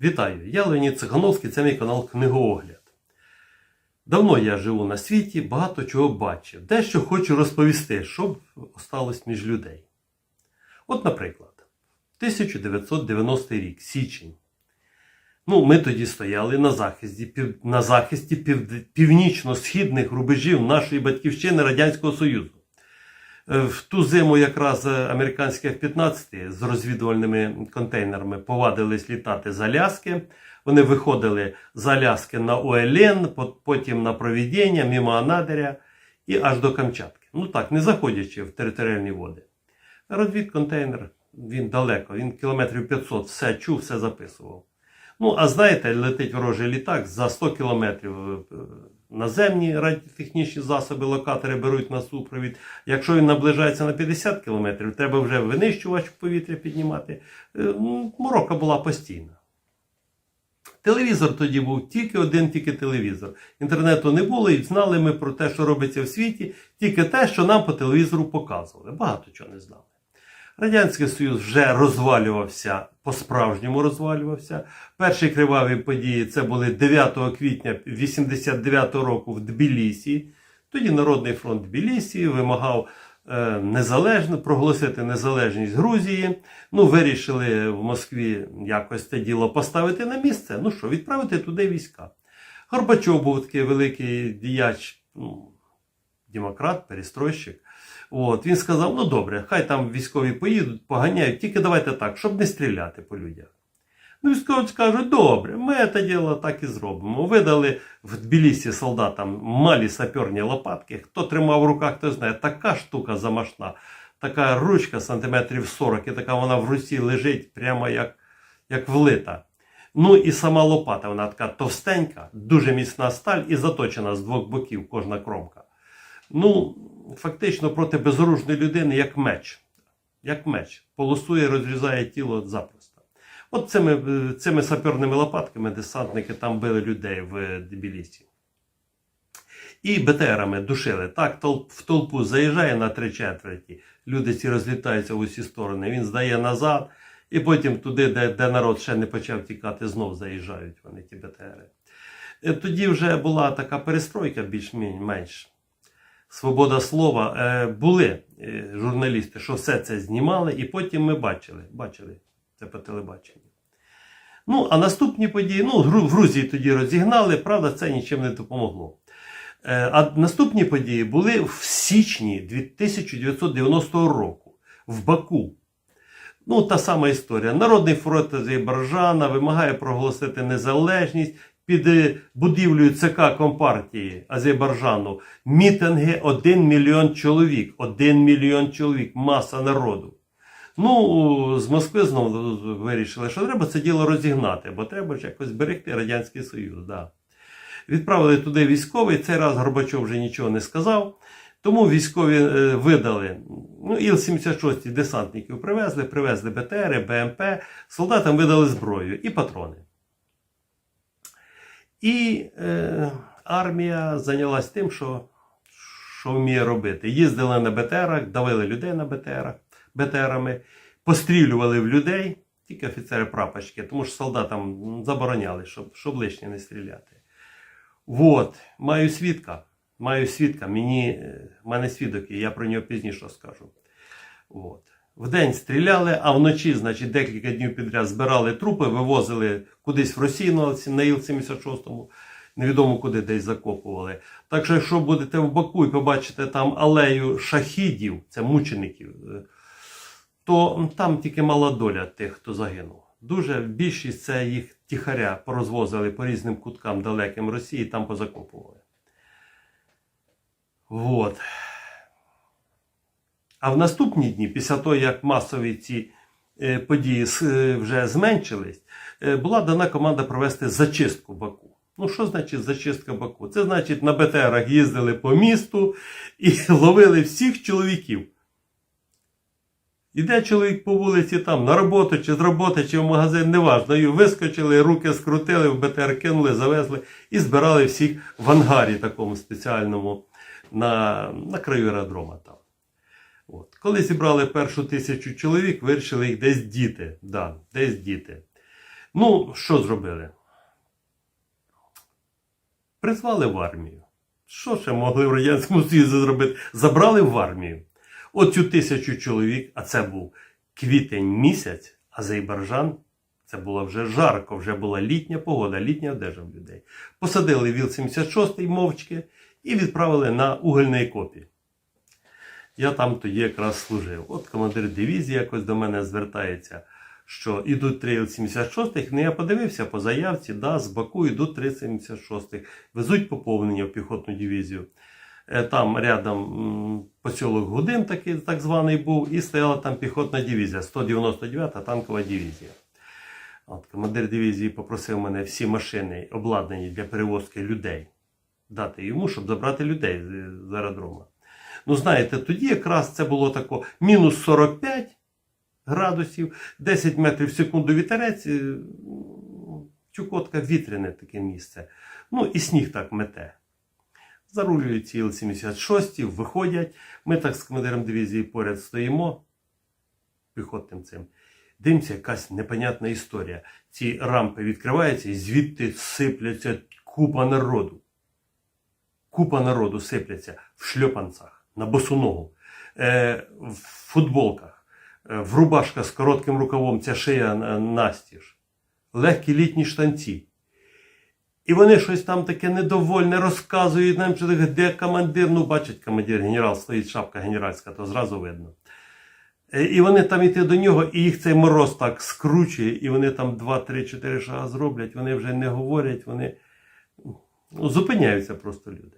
Вітаю! Я Леонід Цихановський, це мій канал Книгоогляд. Давно я живу на світі, багато чого бачив. Дещо хочу розповісти, що осталось між людей. От, наприклад, 1990 рік, січень. Ну, ми тоді стояли на захисті, пів, на захисті пів, північно-східних рубежів нашої батьківщини Радянського Союзу. Е, В ту зиму якраз е, американські F-15 з розвідувальними контейнерами повадились літати з Аляски. Вони виходили з Аляски на ОЛН, потім на Провідіння, мимо Анадиря і аж до Камчатки. Ну так, не заходячи в територіальні води. Розвідконтейнер, він далеко, він кілометрів 500, все чув, все записував. Ну, а знаєте, летить ворожий літак за 100 кілометрів. Наземні радіотехнічні засоби, локатори беруть на супровід. Якщо він наближається на 50 кілометрів, треба вже винищувач в повітря піднімати. Е, ну, Морока була постійна. Телевізор тоді був тільки один, тільки телевізор. Інтернету не було, і знали ми про те, що робиться в світі, тільки те, що нам по телевізору показували. Багато чого не знали. Радянський Союз вже розвалювався, по-справжньому розвалювався. Перші криваві події це були 9 квітня 89 року в Тбілісі. Тоді Народний фронт Тбілісі вимагав е, незалежно, проголосити незалежність Грузії. Ну, вирішили в Москві якось це діло поставити на місце. Ну що, відправити туди війська. Горбачов був такий великий діяч, ну, демократ, перестройщик. От, він сказав: ну добре, хай там військові поїдуть, поганяють, тільки давайте так, щоб не стріляти по людях. Ну, військові скажуть, добре, ми це діло так і зробимо. Видали в Тбілісі солдатам малі саперні лопатки. Хто тримав в руках, хто знає, така штука замашна, така ручка сантиметрів 40, і така вона в руці лежить прямо як, як влита. Ну і сама лопата, вона така товстенька, дуже міцна сталь і заточена з двох боків кожна кромка. Ну, фактично проти безоружної людини як меч. Як меч. Полосує, розрізає тіло запросто. От цими, е, цими саперними лопатками десантники там били людей в Тбілісі. І БТРами душили. Так, тол- в толпу заїжджає на три четверті, люди ці розлітаються в усі сторони, він здає назад, і потім туди, де, де народ ще не почав тікати, знов заїжджають вони, ті БТРи. Е, Тоді вже була така перестройка більш-менш. Свобода слова. Е, були е, журналісти, що все це знімали, і потім ми бачили, бачили це по телебаченню. Ну, а наступні події, ну, в Грузії тоді розігнали, правда, це нічим не допомогло. Е, А наступні події були в січні 1990 року в Баку. Ну, та сама історія. Народний фронт Азербайджана вимагає проголосити незалежність під е, будівлею ЦК Компартії Азербайджану. Мітинги 1 мільйон чоловік. 1 мільйон чоловік, маса народу. Ну, з Москви знову вирішили, що треба це діло розігнати, бо треба ж якось берегти Радянський Союз. Да. Відправили туди військовий, цей раз Горбачов вже нічого не сказав. Тому військові е, видали ну, Іл-76 десантників привезли, привезли БТРи, БМП, солдатам видали зброю і патрони. І е, армія зайнялась тим, що, що вміє робити. Їздили на БТРах, давили людей на БТРах, БТРами, пострілювали в людей, тільки офіцери прапочки, тому що солдатам забороняли, щоб, щоб лишнє не стріляти. От, маю свідка. Маю свідка, мені, е, мене свідок є, я про нього пізніше скажу. От. Вдень стріляли, а вночі, значить, декілька днів підряд збирали трупи, вивозили кудись в Росію на на Іл-76, невідомо куди десь закопували. Так що, якщо будете в Баку і побачите там алею шахідів, це мучеників, то там тільки мала доля тих, хто загинув. Дуже більшість це їх тихаря порозвозили по різним куткам далеким Росії, там позакопували. Вот. А в наступні дні, після того, як масові ці е, події е, вже зменшились, е, була дана команда провести зачистку Баку. Ну, що значить зачистка Баку? Це значить, на БТРах їздили по місту і ловили всіх чоловіків. Іде чоловік по вулиці там на роботу, чи з роботи, чи в магазин, неважно. І вискочили, руки скрутили, в БТР кинули, завезли і збирали всіх в ангарі такому спеціальному на, на краю аеродрома там. От. Коли зібрали першу тисячу чоловік, вирішили їх десь діти. Да, десь діти. Ну, що зробили? Призвали в армію. Що ще могли в Радянському Союзі зробити? Забрали в армію. Оцю тисячу чоловік, а це був квітень місяць, Азербайджан. Це було вже жарко, вже була літня погода, літня одежа в людей. Посадили ВІЛ-76 мовчки і відправили на угольний копі. Я там тоді якраз служив. От командир дивізії якось до мене звертається, що йдуть три Іл-76, ну я подивився по заявці, да, з Баку йдуть три 76 везуть поповнення в піхотну дивізію. Е, Там рядом м, посілок Гудин такий так званий був, і стояла там піхотна дивізія, 199-та танкова дивізія. От, командир дивізії попросив мене всі машини, обладнані для перевозки людей, дати йому, щоб забрати людей з, з аеродрома. Ну, знаєте, тоді якраз це було тако мінус 45 градусів, 10 метрів в секунду вітерець, е, Чукотка вітряне таке місце. Ну і сніг так мете. Зарулюють ці Іл-76, виходять. Ми так з командиром дивізії поряд стоїмо піхотним цим. Дивимося, якась непонятна історія. Ці рампи відкриваються і звідти сипляться купа народу. Купа народу сипляться в шльопанцях, на босу е, в футболках, е, в рубашках з коротким рукавом, ця шия настіж, легкі літні штанці. І вони щось там таке недовольне розказують нам, що де командир. Ну, бачить командир, генерал стоїть, шапка генеральська, то зразу видно. Е, І вони там йти до нього, і їх цей мороз так скручує, і вони там 2-3-4 шага зроблять, вони вже не говорять, вони ну, зупиняються просто люди.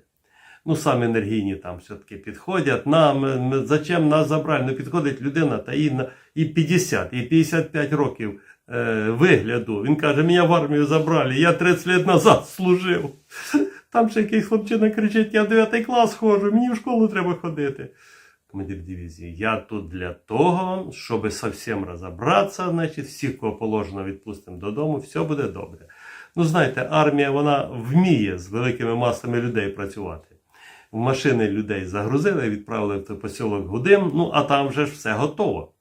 Ну, самі енергійні там все-таки підходять. Нам, е, зачем нас забрали? Ну, підходить людина, та і, і 50, і 55 років е, вигляду. Він каже, мене в армію забрали, я 30 років назад служив. Там ще якийсь хлопчина кричить, я в 9 клас ходжу, мені в школу треба ходити. Командир дивізії, я тут для того, щоб зовсім розібратися, значить, всіх, кого положено, відпустимо додому, все буде добре. Ну, знаєте, армія вона вміє з великими масами людей працювати. В машини людей загрузили, відправили в той посілок Гудим, ну а там вже ж все готово.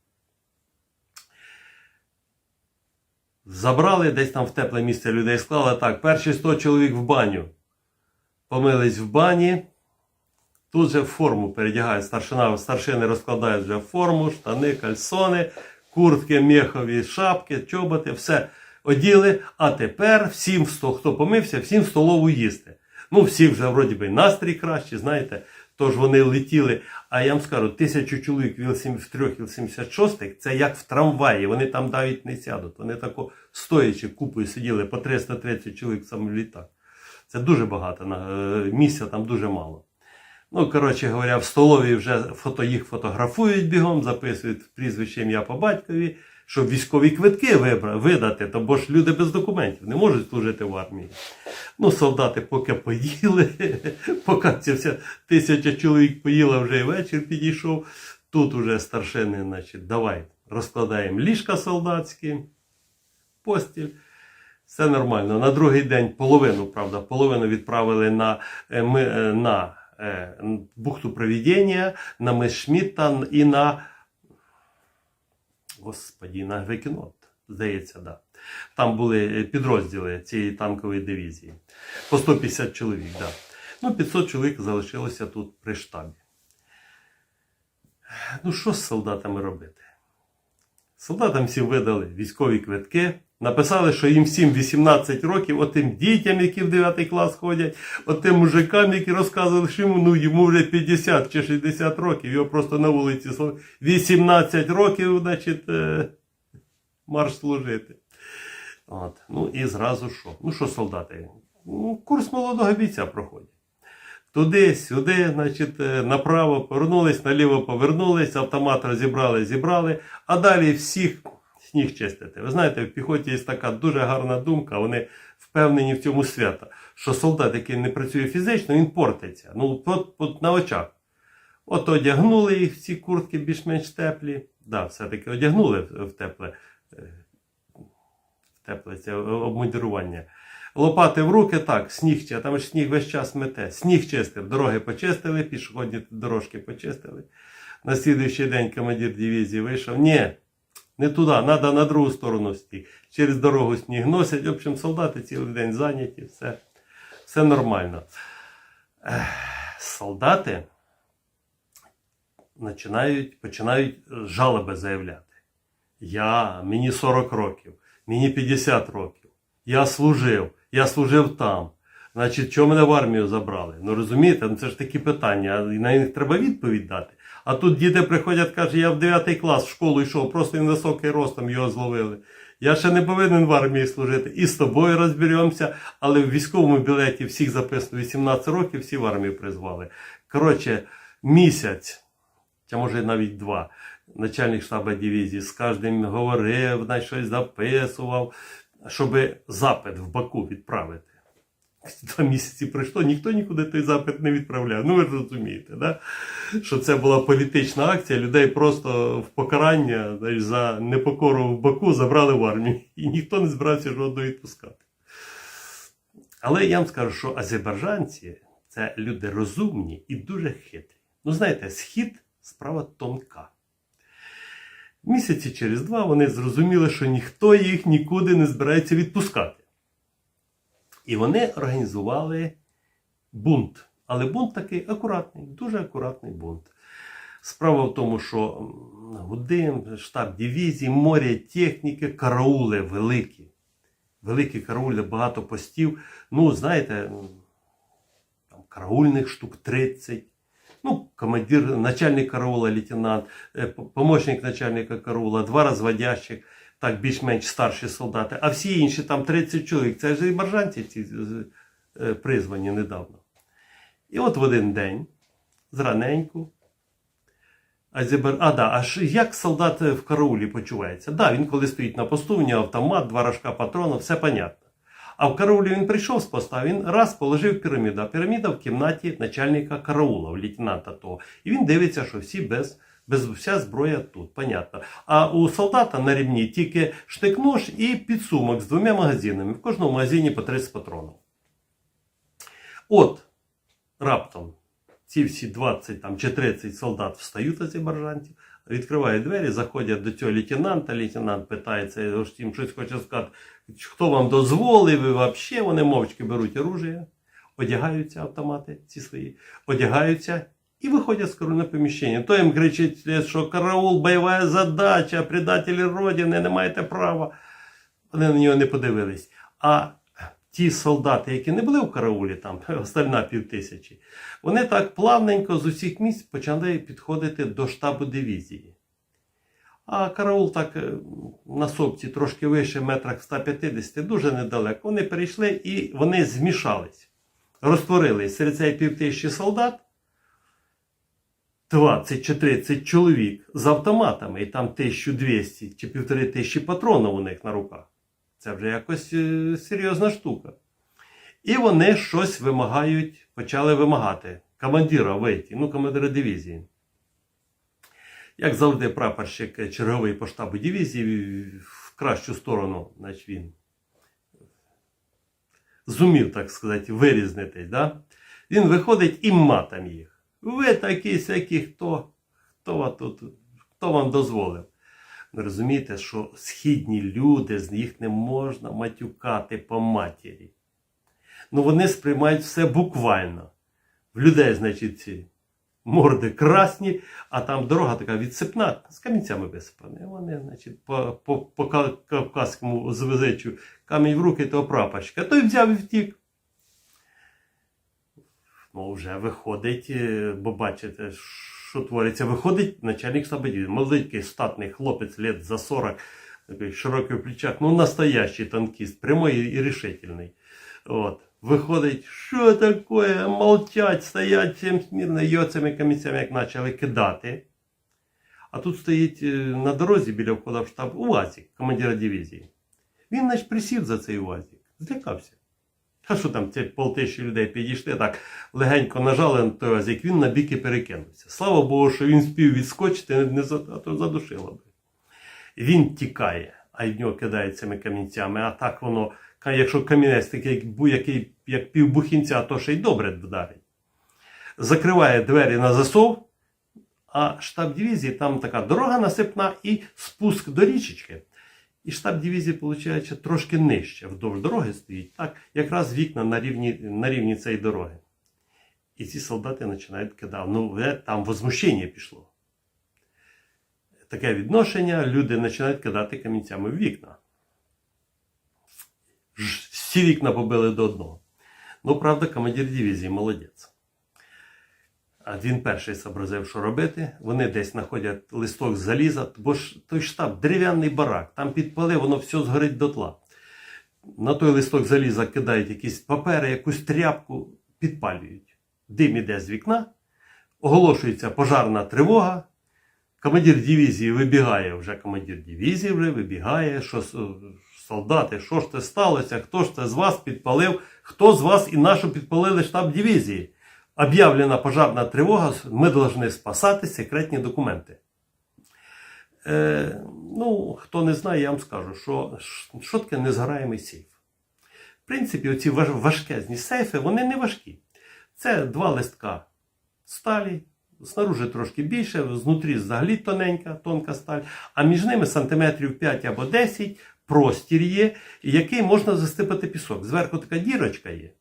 Забрали десь там в тепле місце людей склали. Так, перші 100 чоловік в баню. Помились в бані. Тут же форму передягають старшина, старшини розкладають вже форму, штани, кальсони, куртки, мехові, шапки, чоботи, все оділи. А тепер всім, хто помився, всім в столову їсти. Ну, всі вже вроді би настрій кращий, знаєте. Тож вони летіли. А я вам скажу, тисячу чоловік в трьох Іл-76 це як в трамваї. Вони там навіть не сядуть. Вони тако стоячи купою сиділи по 330 чоловік в самолітах. Це дуже багато. е, Місця там дуже мало. Ну, коротше говоря, в столові вже фото, їх фотографують бігом, записують прізвище ім'я по батькові, щоб військові квитки видати, то бо ж люди без документів не можуть служити в армії. Ну, солдати поки поїли, поки ця вся тисяча чоловік поїла, вже і вечір підійшов. Тут уже старшини, значить, давай розкладаємо ліжка солдатські, постіль. Все нормально. На другий день половину, правда, половину відправили на, е, е, на е, бухту Провідіння, на мис Шмітта і на. Господі, на Грекінот, здається, да. Там були е, підрозділи цієї танкової дивізії. По 150 чоловік, да. Ну, 500 чоловік залишилося тут при штабі. Ну, що з солдатами робити? Солдатам всім видали військові квитки, написали, що їм всім 18 років, отим дітям, які в 9 клас ходять, отим мужикам, які розказували, що йому, ну, йому вже 50 чи 60 років, його просто на вулиці слов- 18 років, значить, е, марш служити. От. Ну і зразу що? Ну що, солдати? Ну, курс молодого бійця проходять. Туди, сюди, значить, е, направо повернулись, наліво повернулись, автомат розібрали, зібрали, а далі всіх сніг чистити. Ви знаєте, в піхоті є така дуже гарна думка, вони впевнені в цьому свята, що солдат, який не працює фізично, він портиться. Ну, от, от на очах. От одягнули їх ці куртки більш-менш теплі. Да, все-таки одягнули в тепле, е, в тепле це обмундирування. Лопати в руки, так, сніг, а там ж сніг весь час мете. Сніг чистив, дороги почистили, пішохідні дорожки почистили. На слідуючий день командир дивізії вийшов. Ні, Не туди, треба на другу сторону сніг. Через дорогу сніг носять. В общем, солдати цілий день зайняті, все, все нормально. Ех, солдати починають, починають жалоби заявляти. Я, мені 40 років, мені 50 років. Я служив, я служив там. Значить, чого мене в армію забрали? Ну розумієте, ну це ж такі питання, і на них треба відповідь дати. А тут діти приходять, кажуть, я в 9 клас в школу йшов, просто він високий ростом його зловили. Я ще не повинен в армії служити. І з тобою розберемося, але в військовому білеті всіх записано 18 років, всі в армію призвали. Коротше, місяць, чи може навіть два, начальник штабу дивізії з кожним говорив, навіть щось записував, щоб запит в Баку відправити. Два місяці пройшло, ніхто нікуди той запит не відправляв. Ну ви ж розумієте, да? що це була політична акція, людей просто в покарання за непокору в Баку забрали в армію. І ніхто не збирався жодного відпускати. Але я вам скажу, що азербайджанці це люди розумні і дуже хитрі. Ну, знаєте, схід справа тонка. Місяці через два вони зрозуміли, що ніхто їх нікуди не збирається відпускати. І вони організували бунт. Але бунт такий акуратний, дуже акуратний бунт. Справа в тому, що Гудим, штаб дивізії, море техніки, караули великі. Великі караули, багато постів. Ну, знаєте, там караульних штук 30. Ну, командир, начальник караула, лейтенант, е, помощник начальника караула, два розводящих, так більш-менш старші солдати. А всі інші там 30 чоловік. Це ж і баржанці ці е, призвані недавно. І от в один день, зраненьку, Азербайджан. А, да, а ж як солдат в караулі почувається? Да, він коли стоїть на посту, у нього автомат, два рожка патронів, все понятно. А в караулі він прийшов з поста, він раз положив піраміду. А піраміда в кімнаті начальника караула, лейтенанта того. І він дивиться, що всі без, без вся зброя тут, понятно. А у солдата на рівні тільки штик-нож і підсумок з двома магазинами. В кожному магазині по 30 патронів. От раптом ці всі 20 там, чи 30 солдат встають азербайджанців, відкривають двері, заходять до цього лейтенанта. Лейтенант питається, їм щось хоче сказати, хто вам дозволив, і взагалі вони мовчки беруть оружие, одягаються автомати ці свої, одягаються і виходять з на поміщення. То їм кричить, що караул, бойова задача, предателі Родини, не маєте права. Вони на нього не подивились. А ті солдати, які не були в караулі, там остальна півтисячі, вони так плавненько з усіх місць почали підходити до штабу дивізії. А караул так е, на сопці трошки вище, метрах 150, дуже недалеко. Вони перейшли і вони змішались. Розтворились серед цієї півтисячі солдат 20 чи 30 чоловік з автоматами, і там 1200 чи півтори тисячі патронів у них на руках. Це вже якось е, серйозна штука. І вони щось вимагають, почали вимагати. Командира вийти, ну, командира дивізії. Як завжди, прапорщик е, черговий по штабу дивізії в кращу сторону, значить він зумів, так сказати, вирізнитись. Да? Він виходить і матом їх. Ви такі сякі, хто? Хто, тут, хто вам дозволив? Ви розумієте, що східні люди, з них не можна матюкати по матері. Ну вони сприймають все буквально. В людей, значить, ці морди красні, а там дорога така відсипна, з камінцями висипана. І Вони, значить, по, по, по кавказькому звезечу камінь в руки того прапорщика. Той взяв і втік. Ну, вже виходить, е, бо бачите, що твориться. Виходить начальник дивізії, молодий статний хлопець лет за 40, такий широкий в плечах, ну настоящий танкіст, прямой і рішительний. От. Виходить, що таке, молчать, стоять всім смірно, його цими камінцями як почали кидати. А тут стоїть е, на дорозі біля входу в штаб УАЗик, командира дивізії. Він, значить, присів за цей УАЗик, злякався. А що там, ці полтисячі людей підійшли, так легенько нажали на той УАЗик, він на біки перекинувся. Слава Богу, що він спів відскочити, не а то задушило би. Він тікає, а в нього кидають цими камінцями, а так воно, якщо камінець такий, як будь-який, як півбухінця, то ще й добре вдарить. Закриває двері на засов, А штаб дивізії там така дорога насипна і спуск до річечки. І штаб дивізії, виходить, трошки нижче вдовж дороги стоїть. Так, якраз вікна на рівні, на рівні цієї дороги. І ці солдати починають кидати. Ну, там возмущення пішло. Таке відношення, люди починають кидати камінцями в вікна. Всі вікна побили до одного. Ну, правда, командир дивізії молодець. Він перший зобразив, що робити. Вони десь знаходять листок заліза, бо ж той штаб дерев'яний барак, там підпали, воно все згорить дотла. На той листок заліза кидають якісь папери, якусь тряпку, підпалюють. Дим іде з вікна, оголошується пожарна тривога. Командир дивізії вибігає, вже командир дивізії вже вибігає, що солдати, що ж це сталося, хто ж це з вас підпалив, хто з вас і нашу підпалили штаб дивізії. Об'явлена пожарна тривога, ми повинні спасати секретні документи. Е, ну, хто не знає, я вам скажу, що, що таке незгораємий сейф. В принципі, оці важ- важкезні сейфи, вони не важкі. Це два листка сталі, снаружи трошки більше, знутрі взагалі тоненька, тонка сталь, а між ними сантиметрів 5 або 10 простір є, який можна засипати пісок. Зверху така дірочка є.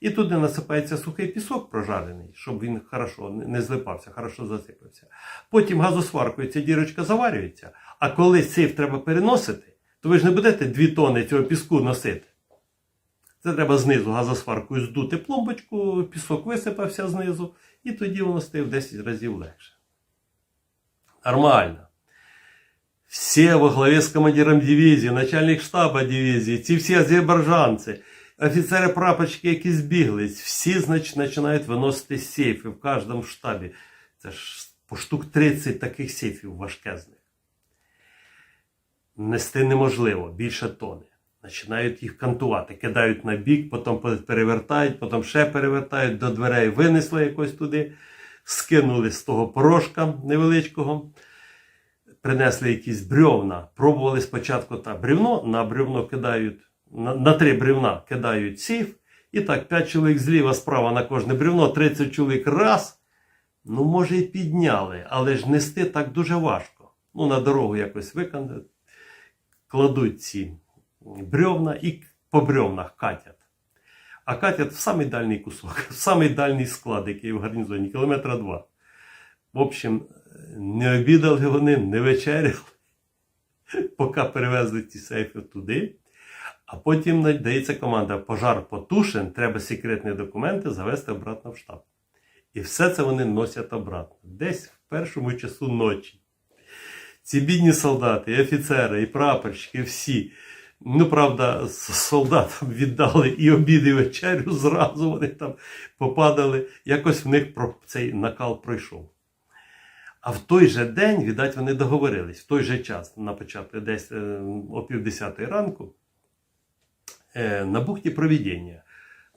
І туди насипається сухий пісок прожарений, щоб він хорошо не- злипався, хорошо засипався. Потім газосваркою ця дірочка заварюється. А коли сейф треба переносити, то ви ж не будете 2 тони цього піску носити. Це треба знизу газосваркою здути пломбочку, пісок висипався знизу, і тоді воно стає в 10 разів легше. Нормально. Все во главе з командиром дивізії, начальник штаба дивізії, ці всі азербайджанці, офіцери прапорщики, які збіглись, всі значить, починають виносити сейфи в кожному штабі. Це ж по штук 30 таких сейфів важкезних. Нести неможливо, більше тони. Починають їх кантувати, кидають на бік, потім перевертають, потім ще перевертають, до дверей винесли якось туди, скинули з того порошка невеличкого принесли якісь бревна, пробували спочатку та бревно, на бревно кидають, на, на три бревна кидають сейф, і так, 5 чоловік зліва, справа на кожне бревно, 30 чоловік раз. Ну, може, і підняли, але ж нести так дуже важко. Ну, на дорогу якось виконали, кладуть ці бревна і по бревнах катять. А катять в самий дальній кусок, в самий дальній склад, який в гарнізоні, кілометра два. В общем, не обідали вони, не вечеряли, поки перевезли ті сейфи туди. А потім надається команда: пожар потушен, треба секретні документи завести обратно в штаб. І все це вони носять обратно. Десь в першому часу ночі. Ці бідні солдати, і офіцери, і прапорщики, всі. Ну, правда, солдатам віддали і обід, і вечерю зразу вони там попадали. Якось в них цей накал пройшов. А в той же день, віддать, вони договорились, в той же час, на початку, десь е, о півдесятої ранку, на бухті Провідіння.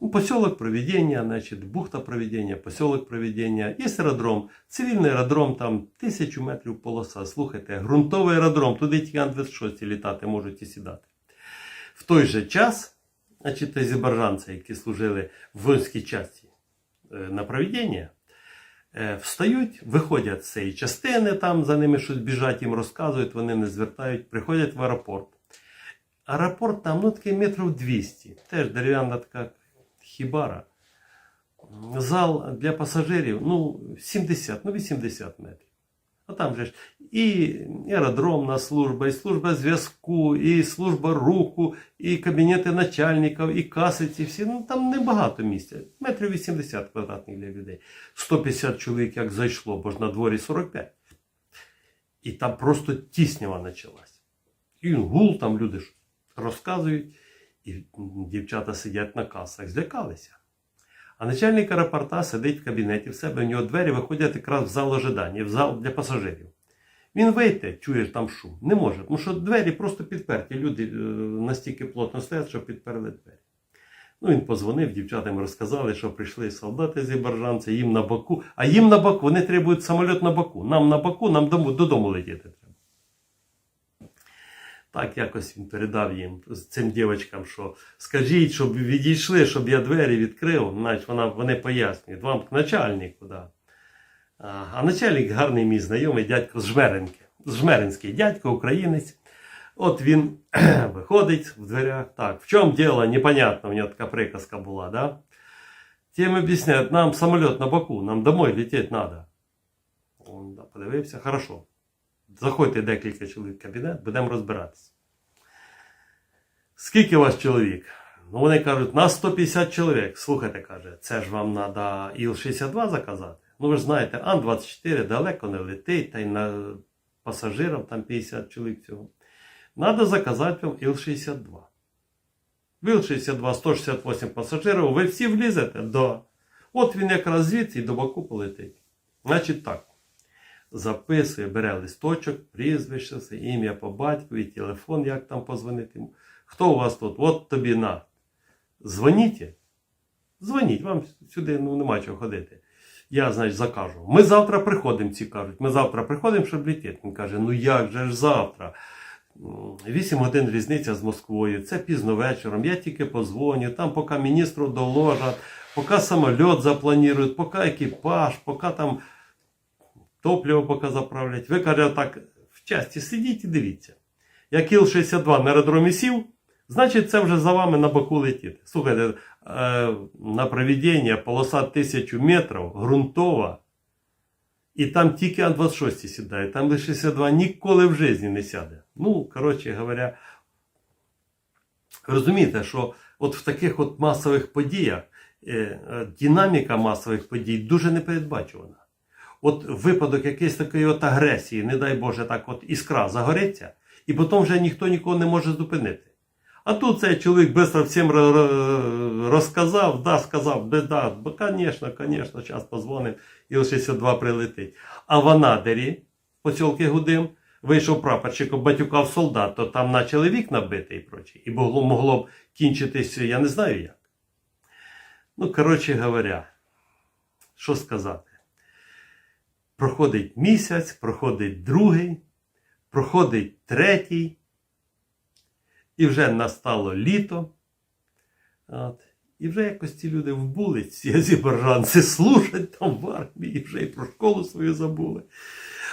Ну, Посілок Провідіння, значить, бухта Провідіння, посілок Провідіння. Є аеродром, цивільний аеродром, там тисячу метрів полоса. Слухайте, ґрунтовий аеродром, туди тільки Ан-26 літати можуть і сідати. В той же час, значить, азербайджанці, які служили в воїнській часті е, на Провідіння, Е, встають, виходять з цієї частини, там за ними щось біжать, їм розказують, вони не звертають, приходять в аеропорт. Аеропорт там ну, такий метрів 200, теж дерев'яна така хібара. Зал для пасажирів ну, 70, ну 80 метрів. А там же ж і аеродромна служба, і служба зв'язку, і служба руху, і кабінети начальників, і каси ці всі. Ну там небагато місця. Метрів 80 квадратних для людей. 150 чоловік як зайшло, бо ж на дворі 45. І там просто тіснява почалась. І гул, там люди ж розказують, і дівчата сидять на касах, злякалися. А начальник аеропорта сидить в кабінеті в себе, у нього двері виходять якраз в зал ожидання, в зал для пасажирів. Він вийде, чуєш там шум. Не може, тому що двері просто підперті. Люди е, настільки плотно стоять, що підперли двері. Ну, він позвонив, дівчатам розказали, що прийшли солдати з Ібаржанця, їм на боку. А їм на боку, вони требують самоліт на боку. Нам на боку, нам додому летіти. Так якось він передав їм цим дівчатам, що скажіть, щоб відійшли, щоб я двері відкрив. Значить, вона, вони пояснюють, вам начальнику, да. А, а начальник гарний мій знайомий дядько. З Жмеринський дядько, українець. От він виходить в дверях. Так, в чому діло? Непонятно, у нього така приказка була, да? Тим об'ясняють, нам самоліт на Баку, нам домой летіти треба. Он подивився, хорошо. Заходьте декілька чоловік в кабінет, будемо розбиратися. Скільки у вас чоловік? Ну, вони кажуть, нас 150 чоловік. Слухайте, каже, це ж вам треба Іл-62 заказати. Ну, ви ж знаєте, Ан-24 далеко не летить, та й на пасажирів там 50 чоловік цього. Надо заказати вам Іл-62. В Іл-62 168 пасажирів, ви всі влізете? Да. От він якраз звідси і до Баку полетить. Значить так. Записує, бере листочок, прізвище, ім'я по батькові, телефон, як там позвонити. Хто у вас тут? От тобі на. Дзвоніть. Дзвоніть, вам сюди ну, нема чого ходити. Я, значить, закажу. Ми завтра приходимо, ці кажуть. Ми завтра приходимо, щоб летіти. Він каже, ну як же ж завтра? Вісім годин різниця з Москвою, це пізно вечором, я тільки позвоню, там поки міністру доложать, поки самоліт запланують, поки екіпаж, поки там топливо поки заправлять. Ви каже, так в часті сидіть і дивіться. Як Іл-62 на аеродромі сів, значить це вже за вами на боку летіти. Слухайте, е, на проведення полоса 1000 метрів, ґрунтова, і там тільки Ан-26 сідає, там лише 62 ніколи в житті не сяде. Ну, коротше говоря, розумієте, що от в таких от масових подіях е, е, динаміка масових подій дуже непередбачувана. От випадок якоїсь такої от агресії, не дай Боже, так от іскра загориться, і потім вже ніхто нікого не може зупинити. А тут цей чоловік швидко всім ро- ро- розказав, да, сказав, да, да, бо, звісно, звісно, зараз позвонив, і 62 прилетить. А в Анадирі, в посілки Гудим, вийшов прапорщик, батюкав солдат, то там почали вікна бити і прочі. І могло, могло б кінчитися, я не знаю як. Ну, коротше говоря, що сказати. Проходить місяць, проходить другий, проходить третій, і вже настало літо. От. І вже якось ці люди вбули, ці азербайджанці служать там в армії, і вже і про школу свою забули.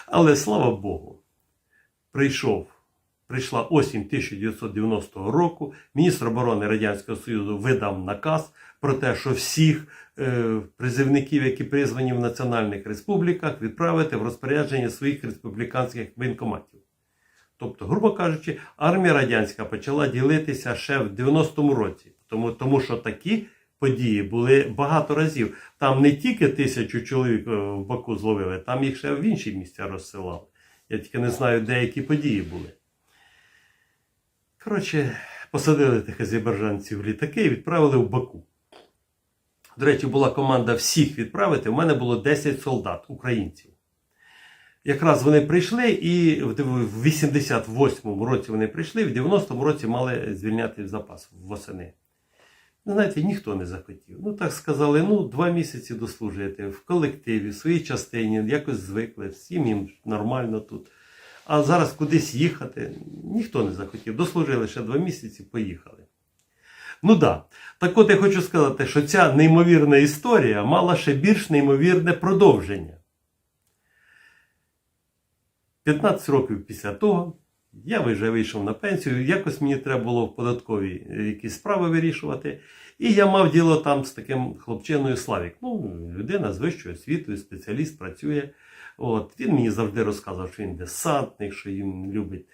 Але слава Богу, прийшов, прийшла осінь 1990 року, міністр оборони Радянського Союзу видав наказ про те, що всіх е, призивників, які призвані в національних республіках, відправити в розпорядження своїх республіканських воєнкоматів. Тобто, грубо кажучи, армія радянська почала ділитися ще в 90-му році, тому, тому що такі події були багато разів. Там не тільки тисячу чоловік е, в Баку зловили, там їх ще в інші місця розсилали. Я тільки не знаю, де які події були. Коротше, посадили тих азербайджанців в літаки і відправили в Баку. До речі, була команда всіх відправити. У мене було 10 солдат, українців. Якраз вони прийшли, і в 88-му році вони прийшли, в 90-му році мали звільняти запас восени. Ну, знаєте, ніхто не захотів. Ну, так сказали, ну, два місяці дослужуєте в колективі, в своїй частині, якось звикли, всім їм нормально тут. А зараз кудись їхати ніхто не захотів. Дослужили ще два місяці, поїхали. Ну. Да. Так от я хочу сказати, що ця неймовірна історія мала ще більш неймовірне продовження. 15 років після того я вже вийшов на пенсію. Якось мені треба було в податковій якісь справи вирішувати. І я мав діло там з таким хлопчиною Славік. Ну, людина з вищою освітою, спеціаліст працює. От, він мені завжди розказував, що він десантник, що він любить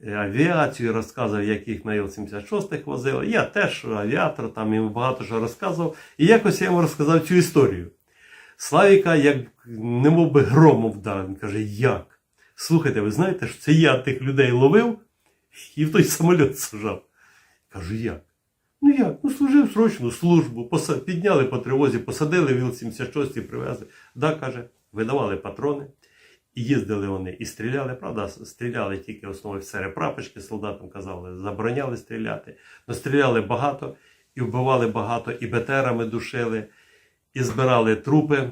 е, авіацію, розказував, як їх на Іл-76 возили. Я теж авіатор, там йому багато що розказував. І якось я йому розказав цю історію. Славіка, як немов би громом вдарив. Він каже, як? Слухайте, ви знаєте, що це я тих людей ловив і в той самоліт сажав. Кажу, як? Ну як? Ну служив срочну службу, підняли по тривозі, посадили в Іл-76 і привезли. Да, каже, видавали патрони. І їздили вони і стріляли, правда, стріляли тільки основні офіцери прапочки, солдатам казали, забороняли стріляти. Но стріляли багато і вбивали багато, і БТРами душили, і збирали трупи,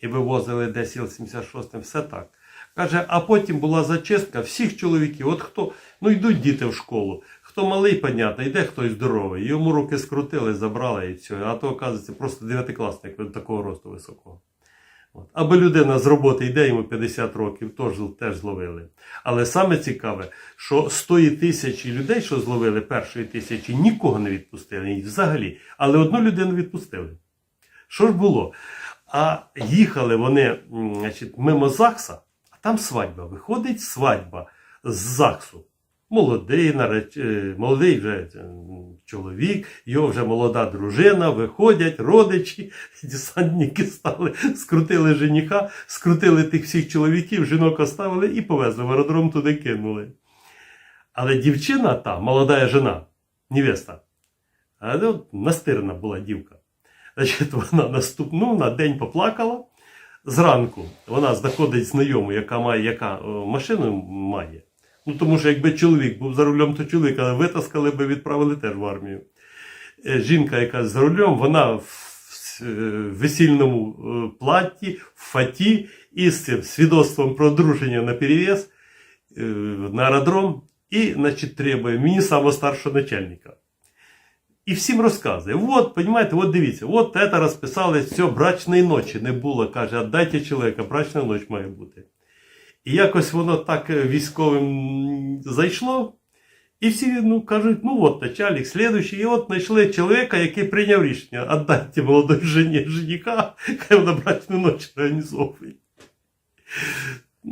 і вивозили десь Іл-76, все так. Каже, а потім була зачистка всіх чоловіків. От хто, ну йдуть діти в школу, хто малий, понятно, йде хтось здоровий. Йому руки скрутили, забрали і все. А то, оказується, просто дев'ятикласник такого росту високого. От. Або людина з роботи йде, йому 50 років, теж, теж зловили. Але саме цікаве, що з тої тисячі людей, що зловили першої тисячі, нікого не відпустили взагалі. Але одну людину відпустили. Що ж було? А їхали вони значить, мимо ЗАГСа, а там свадьба. Виходить свадьба з ЗАГСу. Молодий, нареч... е, молодий вже е, чоловік, його вже молода дружина, виходять, родичі, десантники стали, скрутили жениха, скрутили тих всіх чоловіків, жінок оставили і повезли в аеродром туди кинули. Але дівчина та, молода жена, невеста, ну, настирна була дівка. Значить, вона наступну на день поплакала. Зранку вона знаходить знайому, яка має яка машину має. Ну, тому що якби чоловік був за рулем, то чоловіка витаскали би, відправили теж в армію. Е, Жінка, яка за рулем, вона в е, весільному е, платі, в фаті і з цим свідоцтвом про одруження на перевес на аеродром і, значить, требує мені самого старшого начальника. І всім розказує: от, понимаете, от дивіться, от це розписали, все, брачної ночі не було. Каже, отдайте чоловіка, брачна ніч має бути. І якось воно так е, військовим зайшло. І всі ну, кажуть, ну от начальник, слідуючий, і от знайшли чоловіка, який прийняв рішення, отдайте молодой жені жениха, хай вона брачну ніч організовує.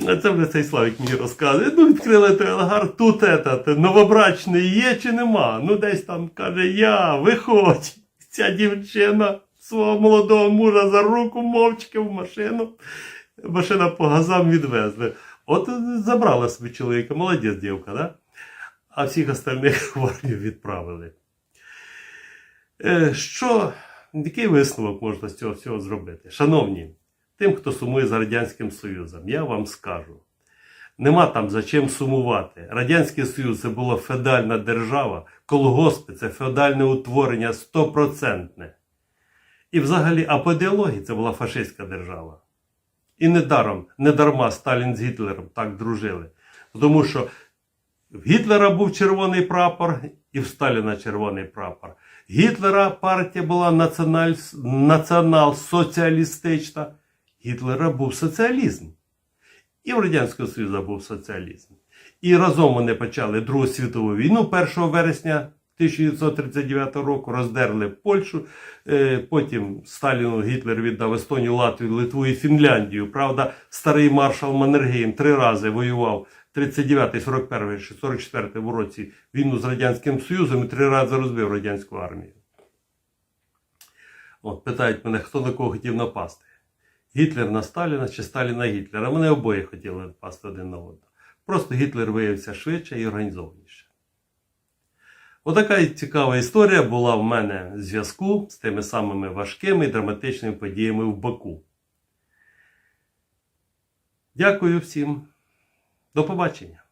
А це вже цей Славік мені розказує. Ну, відкрили той ангар, тут этот, новобрачний є чи нема? Ну, десь там каже, я, виходь. Ця дівчина свого молодого мужа за руку мовчки в машину. Машина по газам відвезли. От забрала собі чоловіка, молодець дівка, да? а всіх остальних в армію відправили. Е, Що, який висновок можна з цього всього зробити? Шановні, тим, хто сумує за Радянським Союзом, я вам скажу. Нема там за чим сумувати. Радянський Союз це була феодальна держава, колгоспи це феодальне утворення стопроцентне. І взагалі, а по ідеології це була фашистська держава. І недаром, недарма Сталін з Гітлером так дружили. Тому що в Гітлера був червоний прапор і в Сталіна червоний прапор. Гітлера партія була національ... націонал-соціалістична. Гітлера був соціалізм. І в Радянського Союзу був соціалізм. І разом вони почали Другу світову війну 1 вересня 1939 року, роздерли Польщу. Е, Потім Сталіну Гітлер віддав Естонію, Латвію, Литву і Фінляндію. Правда, старий маршал Маннергейм три рази воював 39, 41, 44 році війну з Радянським Союзом і три рази розбив радянську армію. От, питають мене, хто на кого хотів напасти. Гітлер на Сталіна чи Сталін на Гітлера. Вони обоє хотіли напасти один на одного. Просто Гітлер виявився швидше і організованіше. Отака цікава історія була в мене в зв'язку з тими самими важкими і драматичними подіями в Баку. Дякую всім. До побачення.